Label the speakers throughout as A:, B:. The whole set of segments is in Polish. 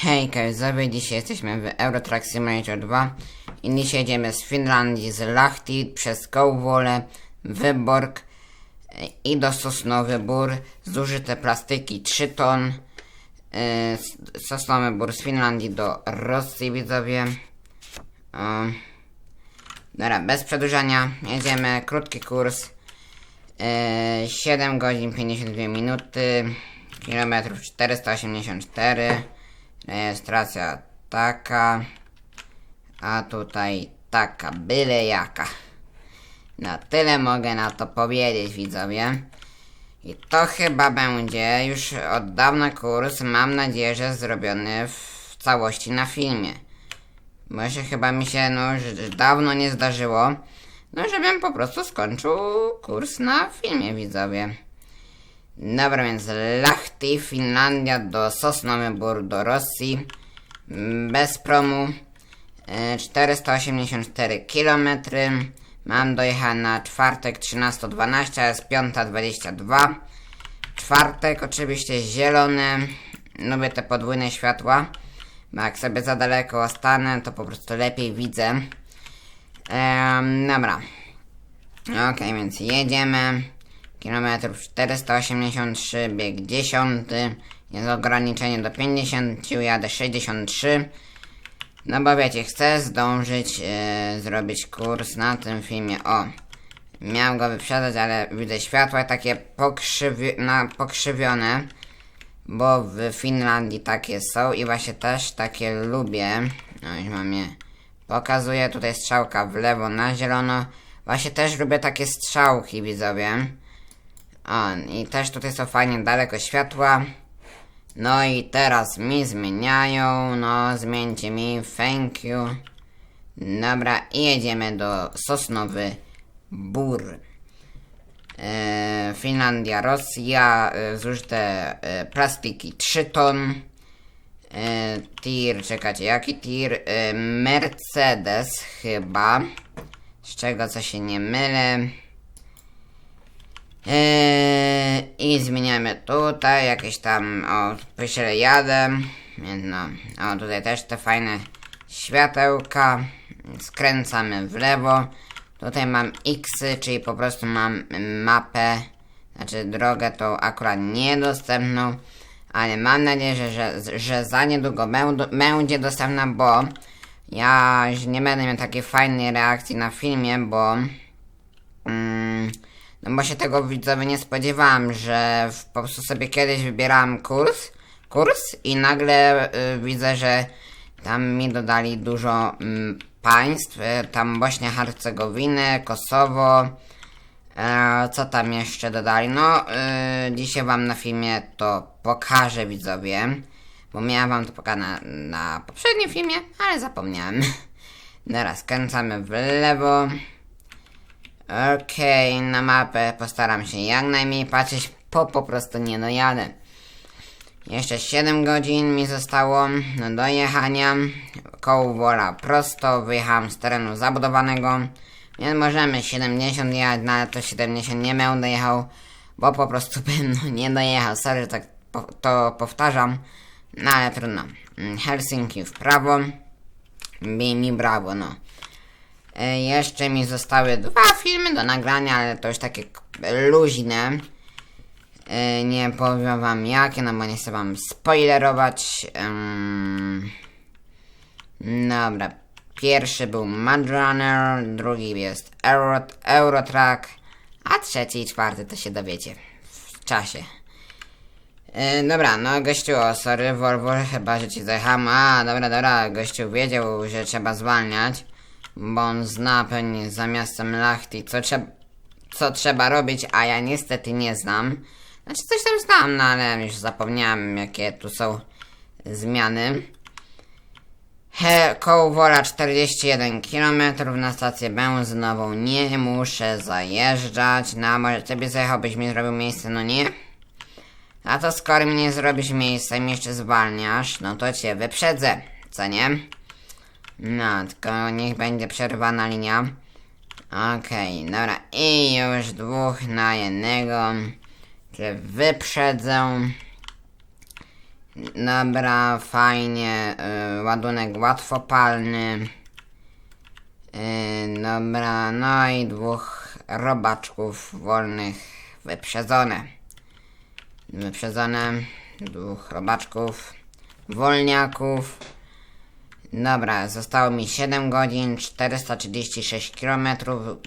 A: Hejka, widzowie, dzisiaj jesteśmy w Eurotrack Simulator 2 i dzisiaj jedziemy z Finlandii, z Lahti, przez Kołwole, Wyborg i do Sosnowy Bór, zużyte plastiki 3 ton, s- Sosnowy Bór z Finlandii do Rosji, widzowie. Dobra, bez przedłużania, jedziemy, krótki kurs, e, 7 godzin 52 minuty, kilometrów 484, rejestracja taka, a tutaj taka, byle jaka. Na tyle mogę na to powiedzieć, widzowie. I to chyba będzie już od dawna kurs, mam nadzieję, że zrobiony w całości na filmie. Bo się chyba mi się, no, że dawno nie zdarzyło, no, żebym po prostu skończył kurs na filmie, widzowie. Dobra, więc Lahti, Finlandia do Sosnowy Bór do Rosji. Bez promu. E, 484 km. Mam dojechać na czwartek 13.12, a jest 5.22. Czwartek oczywiście zielone. Lubię te podwójne światła. Bo jak sobie za daleko stanę, to po prostu lepiej widzę. Ehm, dobra. Okej, więc jedziemy. Kilometrów 483, bieg 10. Jest ograniczenie do 50, jadę 63. No bo wiecie, chcę zdążyć e, zrobić kurs na tym filmie. O, miałem go wyprzedzać, ale widzę światła takie pokrzywi na, pokrzywione. Bo w Finlandii takie są i właśnie też takie lubię. No już mam je. Pokazuję tutaj strzałka w lewo na zielono. Właśnie też lubię takie strzałki, widzowie. O, i też tutaj są fajnie daleko światła. No i teraz mi zmieniają, no zmieńcie mi, thank you. Dobra, i jedziemy do Sosnowy Bór. E, Finlandia, Rosja, e, zużyte e, plastiki 3 ton. E, tir, czekajcie, jaki tir? E, Mercedes chyba. Z czego co się nie mylę. Eee, I zmieniamy tutaj jakieś tam, o, pyszele jadę, no, o, tutaj też te fajne światełka, skręcamy w lewo, tutaj mam X, czyli po prostu mam mapę, znaczy drogę tą akurat niedostępną, ale mam nadzieję, że, że, że za niedługo będ- będzie dostępna, bo ja nie będę miał takiej fajnej reakcji na filmie, bo... Mm, no bo się tego widzowie nie spodziewałem, że w, po prostu sobie kiedyś wybierałem kurs, kurs i nagle y, widzę, że tam mi dodali dużo mm, państw, y, tam Bośnia Hercegowinę, Kosowo, e, co tam jeszcze dodali? No, y, dzisiaj wam na filmie to pokażę widzowie, bo miałem wam to pokazać na, na poprzednim filmie, ale zapomniałem. Teraz skręcamy w lewo. Okej, na mapę postaram się jak najmniej patrzeć, bo po prostu nie dojadę. Jeszcze 7 godzin mi zostało do dojechania. Koło wola prosto, wyjechałem z terenu zabudowanego. Więc możemy 70 jechać, no to 70 nie będę dojechał, bo po prostu bym nie dojechał. Sorry, tak po, to powtarzam, no ale trudno. Helsinki w prawo, bij mi brawo, no. E, Jeszcze mi zostały dwa filmy do nagrania, ale to już takie luźne. E, Nie powiem wam jakie, no bo nie chcę wam spoilerować. Dobra. Pierwszy był Mad Runner, drugi jest Euro, Eurotrack, a trzeci i czwarty to się dowiecie w czasie. E, dobra, no gościu, sorry, Volvo, chyba, że ci zajechałem. A, dobra, dobra, gościu wiedział, że trzeba zwalniać, bo on zna pewnie za miastem Lahti, co, trzeba, co trzeba robić, a ja niestety nie znam. Znaczy, coś tam znam, no ale już zapomniałem, jakie tu są zmiany. He, koło Wola 41 km na stację benzynową nie muszę zajeżdżać. No, może sobie zajechałbyś mi zrobił miejsce, no nie? A to skoro mi nie zrobisz miejsca i jeszcze zwalniasz, no to cię wyprzedzę, co nie? No, tylko niech będzie przerwana linia. Okej, dobra, i już dwóch na jednego. Cię wyprzedzę. Dobra, fajnie. y, ładunek łatwopalny. Y, dobra, no i dwóch robaczków wolnych wyprzedzone. Wyprzedzone. Dwóch robaczków. Wolniaków. Dobra, zostało mi 7 godzin, 436 km,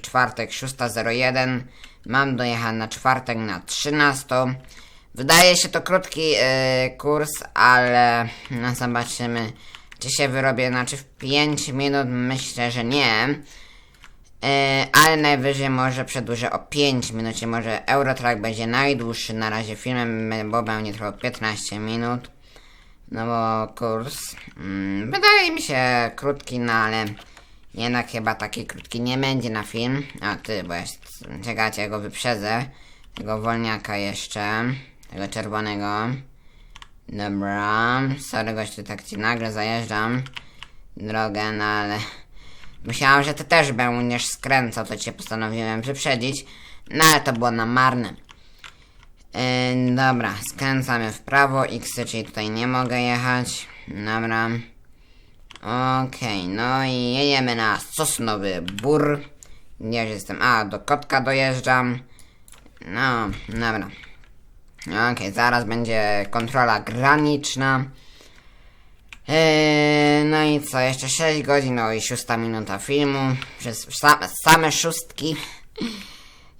A: czwartek 6.01. Mam dojechać na czwartek na 13. Wydaje się to krótki e, kurs, ale no zobaczymy, czy się wyrobię. Znaczy w 5 minut myślę, że nie. E, ale najwyżej może przedłużę o 5 minut, może Eurotrack będzie najdłuższy na razie filmem, bo będzie trwał 15 minut. No bo kurs mm, wydaje mi się krótki, no ale jednak chyba taki krótki nie będzie na film. A ty, bo jest, czekajcie, go wyprzedzę. Tego wolniaka jeszcze, tego czerwonego. Dobra, sorry gościu, tak ci nagle zajeżdżam drogę, no ale myślałam, że ty też będziesz skręcał, to cię postanowiłem wyprzedzić, no ale to było na marne. Yy, dobra, skręcamy w prawo, X, czyli tutaj nie mogę jechać. Dobra. Okej, no i jedziemy na Sosnowy Bór. Gdzie jestem? A, do Kotka dojeżdżam. No, dobra. Okej, zaraz będzie kontrola graniczna. Yy, no i co, jeszcze 6 godzin, no i 6 minuta filmu. Przez sa same szóstki.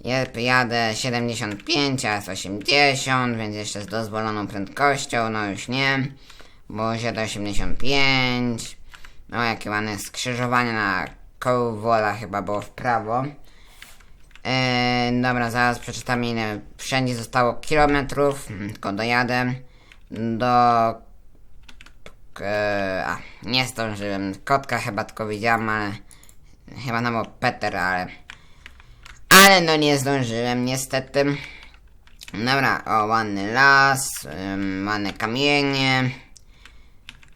A: Ja jadę 75, a jest 80, więc jeszcze z dozwoloną prędkością, no już nie, bo jadę 85. No jakie ładne skrzyżowanie na koło wola chyba było w prawo. Eee, dobra, zaraz przeczytam ile wszędzie zostało kilometrów, mm, tylko dojadę do... Eee, a, nie zdążyłem, kotka chyba tylko widziałam, ale chyba tam był Peter, ale... Ale no nie zdążyłem niestety. Dobra, o ładny las, ym, ładne kamienie.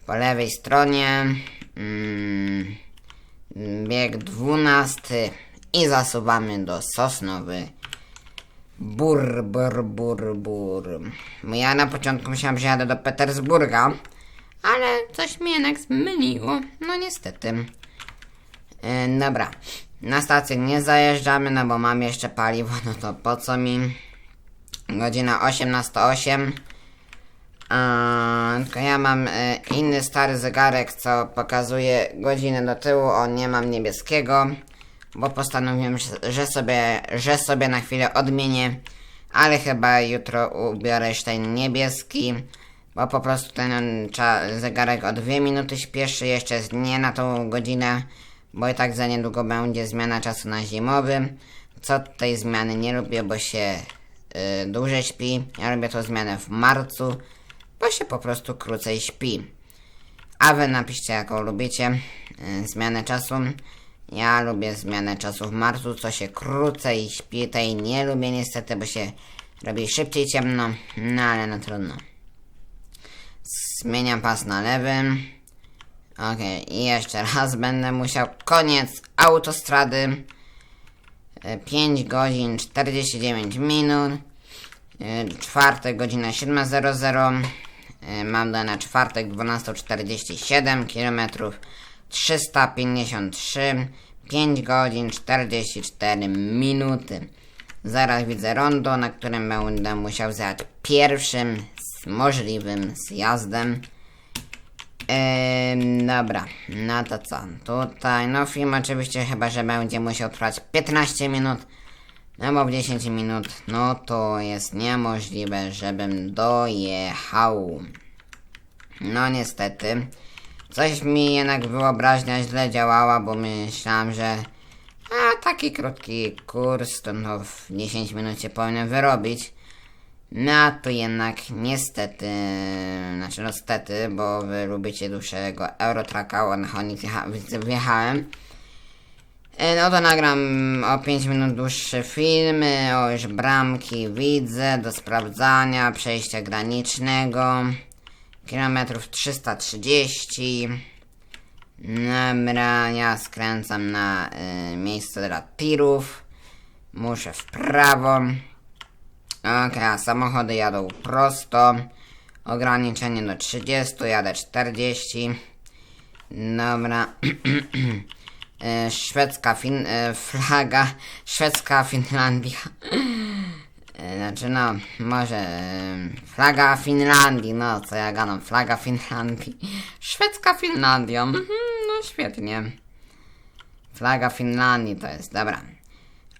A: Po lewej stronie. Ym, bieg dwunasty. I zasuwamy do Sosnowy. Bur, bur, bur, bur. Bo ja na początku myślałam, że jadę do Petersburga. Ale coś mnie jednak zmyliło. No niestety. Dobra. Na stację nie zajeżdżamy, no bo mam jeszcze paliwo, no to po co mi? Godzina 18.08. Eee, tylko ja mam e, inny stary zegarek, co pokazuje godzinę do tyłu, o nie mam niebieskiego, bo postanowiłem, że- sobie, że sobie na chwilę odmienię, ale chyba jutro ubiorę już ten niebieski, bo po prostu ten zegarek o dwie minuty śpieszy, jeszcze jest nie na tą godzinę, bo i tak za niedługo będzie zmiana czasu na zimowy. Co tej zmiany nie lubię, bo się y, dłużej śpi. Ja lubię tą zmianę w marcu, bo się po prostu krócej śpi. A wy napiszcie jaką lubicie y, zmianę czasu. Ja lubię zmianę czasu w marcu, co się krócej śpi. Tej nie lubię niestety, bo się robi szybciej ciemno. No ale no trudno. Zmieniam pas na lewy. Okej, i jeszcze raz będę musiał. Koniec autostrady. 5 godzin 49 minut. E, Czwartek godzina 7.00. E, Mam na czwartek 12.47 km 353 5 godzin 44 minuty. Zaraz widzę rondo, na którym będę musiał zjechać pierwszym możliwym zjazdem. Dobra, no to co? Tutaj, no film oczywiście chyba, że będzie musiał trwać 15 minut. No bo w 10 minut, no to jest niemożliwe, żebym dojechał. No niestety. Coś mi jednak wyobraźnia źle działała, bo myślałem, że a taki krótki kurs to no w 10 minut się powinien wyrobić. No a tu jednak niestety, znaczy no stety, bo wy lubicie dłuższego Eurotracka, o na wjechałem. E, No to nagram o 5 minut dłuższy film, e, o już bramki widzę, do sprawdzania, przejścia granicznego, kilometrów 330. Dobra, ja skręcam na y, miejsce dla tirów, muszę w prawo. Okej, a samochody jadą prosto. ograniczenie do 30, jadę 40. Dobra. E, Szwedzka fin... e, flaga. Szwedzka Finlandia. E, Znaczy no, może flaga Finlandii, no co ja gadam, flaga Finlandii. Szwedzka Finlandia, mhm, no świetnie. Flaga Finlandii to jest, dobra.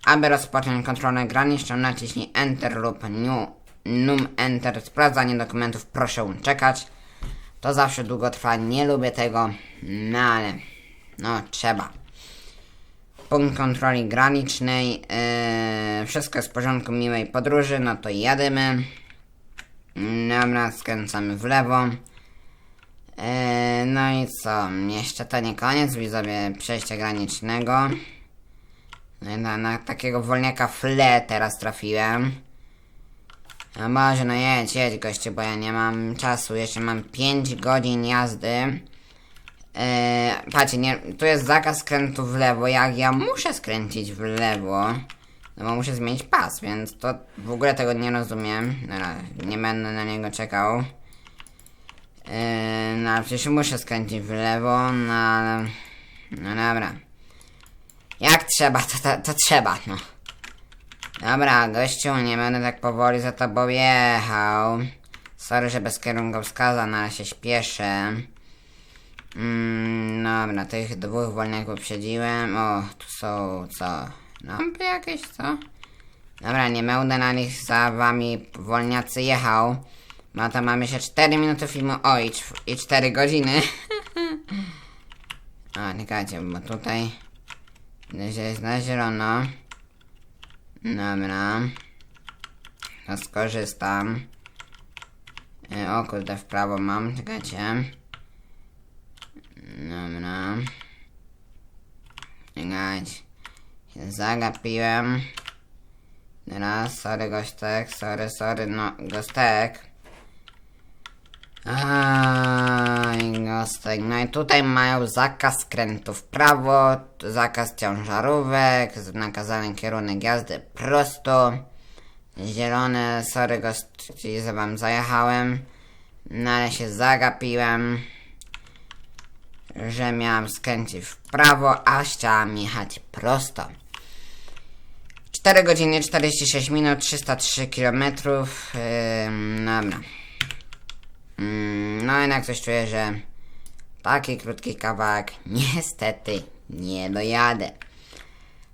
A: Aby rozpocząć kontrolę graniczną, naciśnij Enter lub new, num Enter. Sprawdzanie dokumentów proszę czekać. To zawsze długo trwa, nie lubię tego, no ale no trzeba. Punkt kontroli granicznej, yy, wszystko jest w porządku, miłej podróży, no to jadymy. Dobra, skręcamy w lewo. Yy, no i co, jeszcze to nie koniec, widzowie przejścia granicznego. No Na, na takiego wolniaka fle teraz trafiłem. A może no jedź, jedź gościu, bo ja nie mam czasu, jeszcze mam 5 godzin jazdy. Eee, patrzcie, nie, tu jest zakaz skrętu w lewo, jak ja muszę skręcić w lewo, no bo muszę zmienić pas, więc to w ogóle tego nie rozumiem. Dobra, nie będę na niego czekał. Eee, no przecież muszę skręcić w lewo, no ale... No dobra. Jak trzeba, to, to, to trzeba, no. Dobra, gościu, nie będę tak powoli za tobą jechał. Sorry, że bez kierunkowskaza, ale się śpieszę. Mm, dobra, tych dwóch wolniaków przedziłem. O, tu są co? Lampy jakieś, co? Dobra, nie będę na nich za wami wolniacy jechał. No to mamy jeszcze 4 minuty filmu. O, i 4 godziny. A, czekajcie, bo tutaj... Gdzieś jest na zielono. Dobra. To skorzystam. E, O kurde, w prawo mam, czekajcie. Dobra. Czekajcie. Zagapiłem. Teraz, sorry gostek, sorry, sorry, no, gostek. Aj, no i tutaj mają zakaz skrętu w prawo, zakaz ciężarówek, nakazany kierunek jazdy prosto. Zielone, sorry gości, że wam zajechałem. No ale się zagapiłem że miałam skręcić w prawo, a chciałam jechać prosto. 4 godziny 46 minut, 303 km. Yy, dobra. Mm, no jednak coś czuję, że taki krótki kawałek niestety nie dojadę.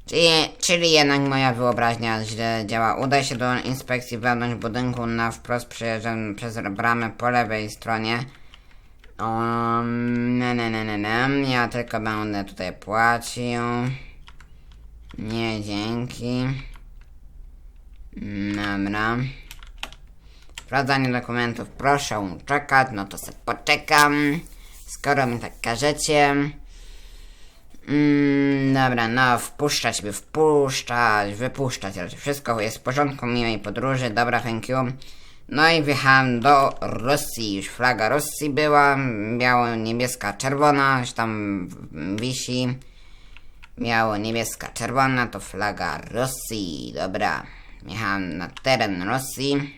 A: Czyli, czyli jednak moja wyobraźnia źle działa. Udaj się do inspekcji wewnątrz budynku na wprost przejeżdżam przez bramę po lewej stronie. Um, ne, ne, ne, ne. Ja tylko będę tutaj płacił. Nie, dzięki. Dobra. Sprawdzanie dokumentów proszę czekać, no to sobie poczekam. Skoro mi tak każecie. Mm, dobra, no, wpuszczać by wpuszczać, wypuszczać, ale wszystko jest w porządku, miłej podróży, dobra, thank you. No i wjechałem do Rosji, już flaga Rosji była, biało, niebieska, czerwona, już tam wisi. Biało, niebieska, czerwona to flaga Rosji, dobra. Jechałem na teren Rosji.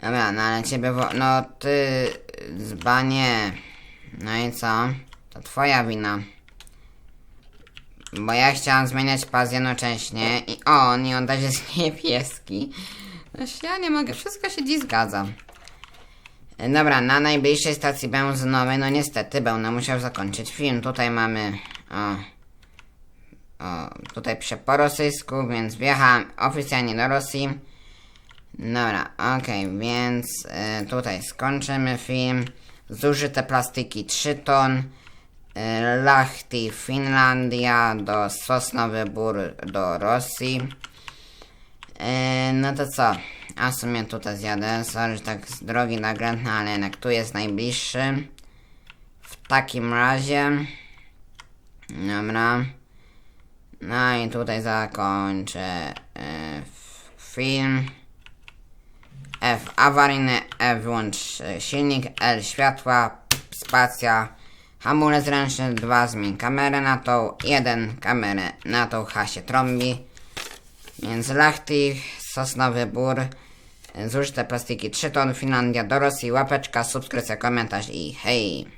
A: Dobra, no ale ciebie, no ty, zbanie, no i co? To twoja wina. Bo ja chciałam zmieniać pas jednocześnie i on, i on też jest niebieski. Noż ja nie mogę, wszystko się dziś zgadza. Dobra, na najbliższej stacji benzynowej, no niestety będę musiał zakończyć film. Tutaj mamy, o, o tutaj piszę po rosyjsku, więc wjechałem oficjalnie do Rosji. Dobra, okej, więc y, tutaj skończymy film. Zużyte plastiki 3 ton. Y, Finlandia do Sosnowy Bór do Rosji. Y, no to co? A w sumie tutaj zjadę. Sorry, że tak z drogi nagrętna, ale jednak tu jest najbliższy. W takim razie. Dobra. No i tutaj zakończę y, film. F awaryjny, F wyłącz e, silnik, L światła, spacja, hamulec ręczny, 2 zmień kamerę na tą, 1 kamerę na tą, H się trąbi. Więc Lachty, Sosnowy Bór, Zużyte plastiki 3 ton, Finlandia do Rosji, łapeczka, subskrypcja, komentarz i hej!